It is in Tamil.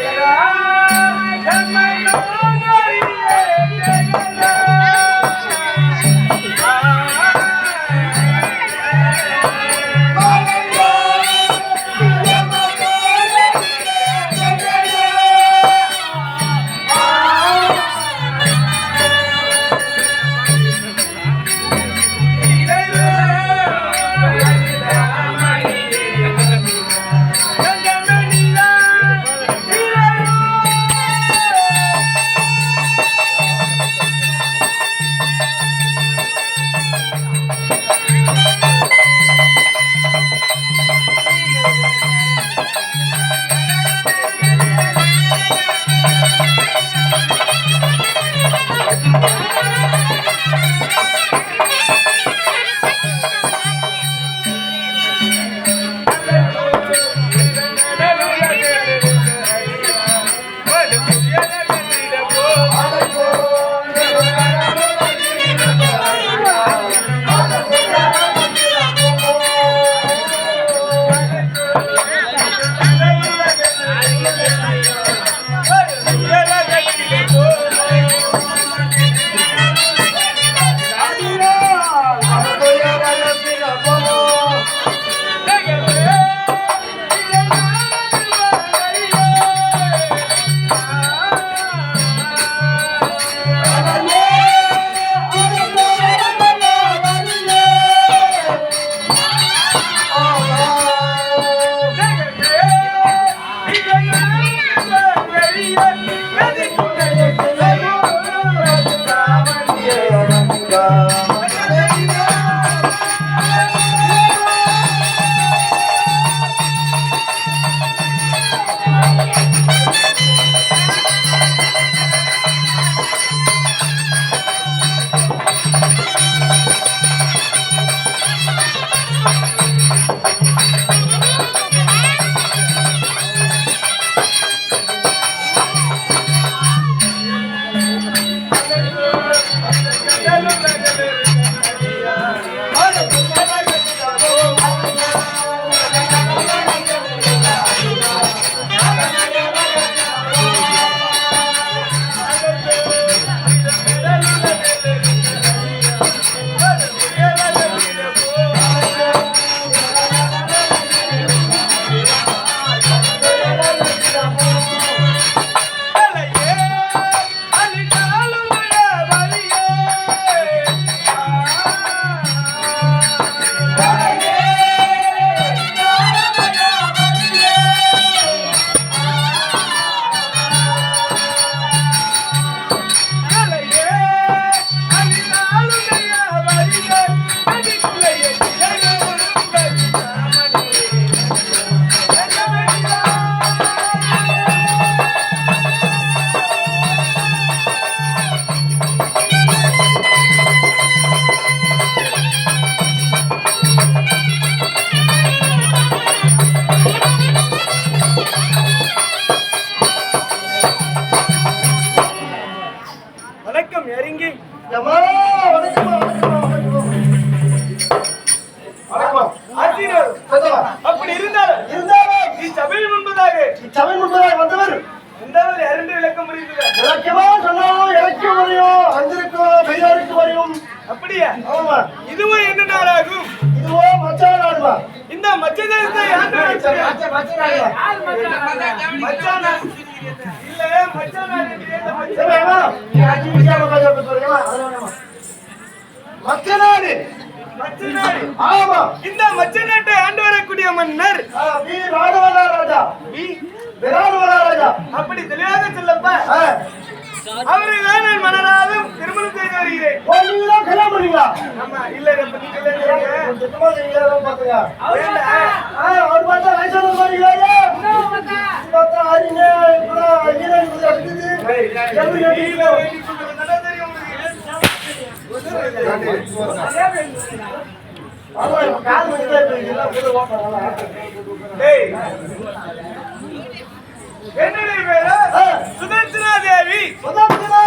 Come on. வணக்கம் நெருங்கி. அப்படி இருந்தாலும் இருந்தாலும் நீ சபையில் முன்பதாக. இச்சபை முன்பதாக வந்தவர் வந்தவர் இரண்டு விளக்கம் முடிந்தது இலக்கியமா சொன்னாலும் இலக்கிய முறையும் அஞ்சிருக்கும் கையாருக்கு வரையும் அப்படியா ஆமா இதுவும் என்ன நாடாகும் இதுவோ மச்சான? நாடுமா இந்த. மச்சானா? இல்ல மச்சானா என்று இந்த மச்சானா. மக்கநாடு மச்சநாடு. ஆமா. இந்த மச்ச நாட்டை ஆண்டு வரக்கூடிய மன்னர் வி. ராகவனா ராஜா. வி. விராகவனா ராஜா. அப்படி தெளிவாக சொல்லப்பா அவரை தான் நான் மனநாதம் திருமணம் செய்து வருகிறேன். கல்யாணம் பண்ணீங்களா ஆமா இல்ல அவர் பார்த்தா வயசான இருக்காரு. பார்த்தா. ஆறிங்க, இப்பதான் என்னுடைய பேரு சுதந்திரா தேவி. சுதந்திரா